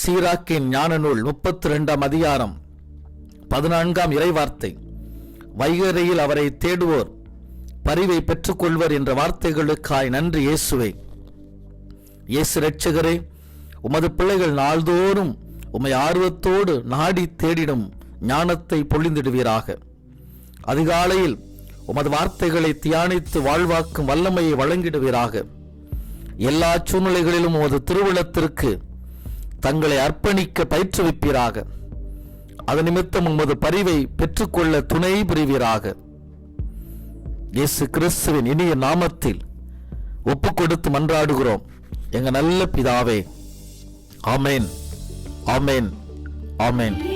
சீராக்கின் ஞான நூல் முப்பத்தி ரெண்டாம் அதிகாரம் பதினான்காம் இறைவார்த்தை. வைகரையில் அவரை தேடுவோர் பரிவை பெற்றுக்கொள்வர் என்ற வார்த்தைகளுக்காய் நன்றி இயேசுவே. இயேசு ரட்சகரே உமது பிள்ளைகள் நாள்தோறும் உம்மை ஆர்வத்தோடு நாடி தேடிடும் ஞானத்தை பொழிந்திடுவீராக. அதிகாலையில் உமது வார்த்தைகளை தியானித்து வாழ்வாக்கும் வல்லமையை வழங்கிடுவீராக. எல்லா சூழ்நிலைகளிலும் உமது திருவிழத்திற்கு தங்களை அர்ப்பணிக்க பயிற்றுவிப்பீராக. அது நிமித்தம் உமது பரிவை பெற்றுக்கொள்ள துணை புரிவீராக. இயேசு கிறிஸ்துவின் இனிய நாமத்தில் ஒப்பு கொடுத்து மன்றாடுகிறோம். எங்க நல்ல பிதாவே. ஆமேன். ஆமேன். ஆமேன்.